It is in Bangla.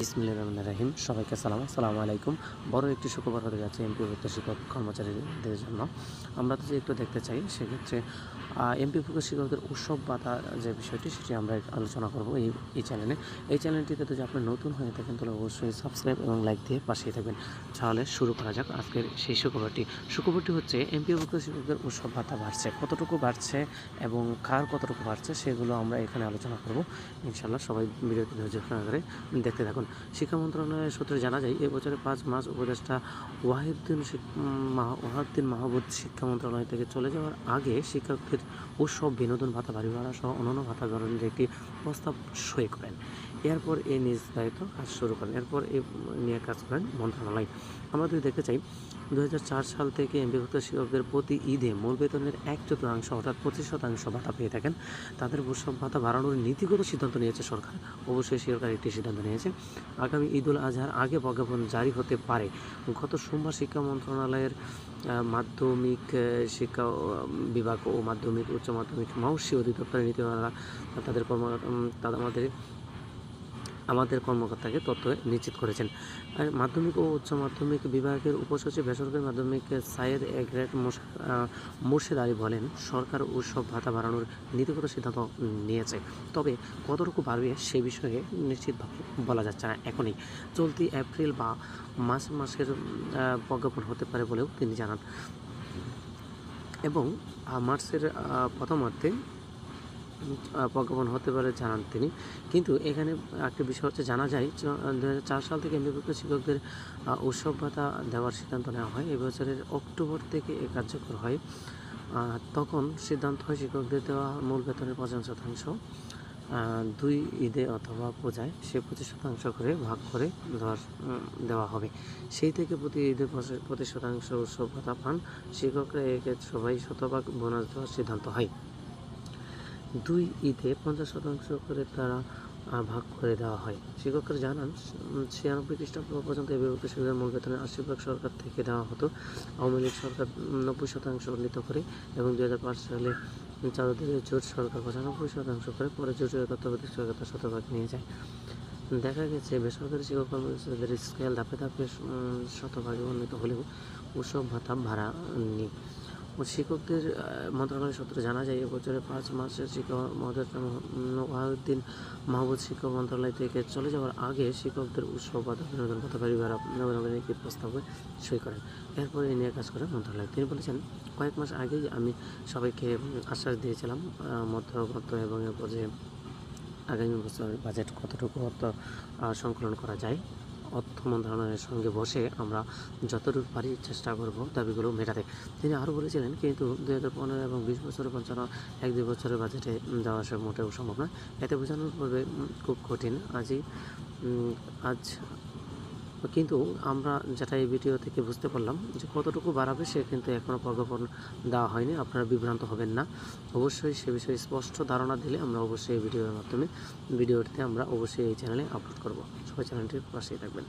বিসমিল্লাহ রহমান রাহিম সবাইকে সালাম আসসালামু আলাইকুম। বড় একটি সুখবর হতে যাচ্ছে এমপিভুক্ত শিক্ষক কর্মচারীদের জন্য। আমরা তো যে একটু দেখতে চাই, সেক্ষেত্রে এমপিভুক্ত শিক্ষকদের উৎসব বাতা যে বিষয়টি, সেটি আমরা আলোচনা করব এই এই চ্যানেলে এই চ্যানেলটিতে যদি আপনি নতুন হয়ে থাকেন, তাহলে অবশ্যই সাবস্ক্রাইব এবং লাইক দিয়ে পাশেই থাকবেন। তাহলে শুরু করা যাক আজকের সেই সুখবরটি। সুখবরটি হচ্ছে এমপিভুক্ত শিক্ষকদের উৎসব ভাতা বাড়ছে। কতটুকু বাড়ছে এবং কার কতটুকু বাড়ছে, সেগুলো আমরা এখানে আলোচনা করব। ইনশাল্লাহ সবাই ভিডিওটি ধৈর্য সহকারে দেখতে থাকুন। শিক্ষা মন্ত্রণালয়ের সূত্রে জানা যায় এবছরে পাঁচ মাস উপদেষ্টা ওয়াহিদ্দিন ওয়াহিদ্দিন মাহবুব শিক্ষা মন্ত্রণালয় থেকে চলে যাওয়ার আগে শিক্ষকদের উৎসব, বিনোদন, ভাতা, বাড়ি ভাড়া সহ অন্যান্য ভাতা গ্রহণের একটি প্রস্তাব সই করেন। এরপর এই নিজ দায়িত্ব কাজ শুরু করেন। এরপর এই নিয়ে কাজ করেন মন্ত্রণালয়। আমরা যদি দেখতে চাই দু হাজার চার সাল থেকে এমবিভুক্ত শিক্ষকদের প্রতি ঈদে মূল বেতনের এক চতুর্থাংশ অর্থাৎ পঁচিশ শতাংশ ভাতা পেয়ে থাকেন। তাদের উৎসব ভাতা বাড়ানোর নীতিগত সিদ্ধান্ত নিয়েছে সরকার। অবশ্যই সরকার একটি সিদ্ধান্ত নিয়েছে। আগামী ঈদ উল আজহার আগে প্রজ্ঞাপন জারি হতে পারে। গত সোমবার শিক্ষা মন্ত্রণালয়ের মাধ্যমিক শিক্ষা বিভাগ ও মাধ্যমিক, উচ্চ মাধ্যমিক মাউসি অধিদপ্তরের নীতিমালা তাদের কর্ম তাদের আমাদের আমাদের কর্মকর্তাকে তথ্য নিশ্চিত করেছেন। মাধ্যমিক ও উচ্চ মাধ্যমিক বিভাগের উপসচিব বেসরকারি মাধ্যমিক সাইয়েদ এগ্রেট মুর্শিদ আলী বলেন সরকার উৎসব ভাতা বাড়ানোর নীতিগত সিদ্ধান্ত নিয়েছে। তবে কতটুকু বাড়বে সে বিষয়ে নিশ্চিতভাবে বলা যাচ্ছে না এখনই। চলতি এপ্রিল বা মাস মাসের প্রজ্ঞাপন হতে পারে বলেও তিনি জানান। এবং মার্চের আহ, প্রজ্ঞাপন হতে পারে জানান তিনি। কিন্তু এখানে একটা বিষয় হচ্ছে, জানা যায় দু সাল থেকে এমবিভুক্ত শিক্ষকদের উৎসব ভাতা দেওয়ার সিদ্ধান্ত নেওয়া হয়। এবছরের অক্টোবর থেকে এ কার্যকর হয়। তখন সিদ্ধান্ত হয় শিক্ষকদের দেওয়া মূল বেতনের পঞ্চাশ শতাংশ দুই ঈদে অথবা পূজায় সে পঁচিশ শতাংশ করে ভাগ করে দেওয়ার দেওয়া হবে। সেই থেকে প্রতি ঈদে পঁচিশ শতাংশ উৎসব ভাতা পান শিক্ষকরা। একে সবাই শতভাগ বোনাস দেওয়ার সিদ্ধান্ত হয়। দুই ঈদে পঞ্চাশ শতাংশ করে তারা ভাগ করে দেওয়া হয়। শিক্ষকরা জানান, ছিয়ানব্বই খ্রিস্টাব্দ পর্যন্ত এই বিভক্ত শিক্ষকের মূল বেতনের আশি ভাগ সরকার থেকে দেওয়া হতো। আওয়ামী লীগ সরকার নব্বই শতাংশ উন্নীত করে এবং দুই হাজার পাঁচ সালে চাঁদের জোট সরকার পঁচানব্বই শতাংশ করে, পরে জোটের তত্ত্বাবধায়ক সরকার শতভাগ নিয়ে যায়। দেখা গেছে, বেসরকারি শিক্ষক কর্মচারীদের স্কেল ধাপে ধাপে শতভাগে উন্নীত হলেও উৎসব ভাতা ভাড়া নেই। শিক্ষকদের মন্ত্রণালয় সূত্রে জানা যায়, এবছরের পাঁচ মাসের শিক্ষক মহোদয় ওয়াহিউদ্দিন মাহবুদ শিক্ষক মন্ত্রণালয় থেকে চলে যাওয়ার আগে শিক্ষকদের উৎসব ভাতা বিনোদন বাড়ি ভাড়া একটি প্রস্তাবে সই করেন। এরপর এই নিয়ে কাজ করে মন্ত্রণালয়। তিনি বলেছেন, কয়েক মাস আগেই আমি সবাইকে আশ্বাস দিয়েছিলাম মধ্যগত এবং এ যে আগামী বছরের বাজেট কতটুকু অর্থ সংকলন করা যায়। অর্থ মন্ত্রণালয়ের সঙ্গে বসে আমরা যতটুকু পারি চেষ্টা করব দাবিগুলো মেটাতে। তিনি আরও বলেছিলেন, কিন্তু দু হাজার পনেরো এবং বিশ বছরের পঞ্চান্ন এক দুই বছরের বাজেটে দেওয়া সব মোটেও সম্ভব নয়। এতে বোঝানোর পূর্বে খুব কঠিন। আজই আজ কিন্তু আমরা যেটা এই ভিডিও থেকে বুঝতে পারলাম যে কতটুকু বাড়াবে, সে কিন্তু এখনও প্রজ্ঞাপন দেওয়া হয়নি। আপনারা বিভ্রান্ত হবেন না। অবশ্যই সে বিষয়ে স্পষ্ট ধারণা দিলে আমরা অবশ্যই এই ভিডিওর মাধ্যমে ভিডিওটিতে আমরা অবশ্যই এই চ্যানেলে আপলোড করব। সবাই চ্যানেলটির পাশেই থাকবেন।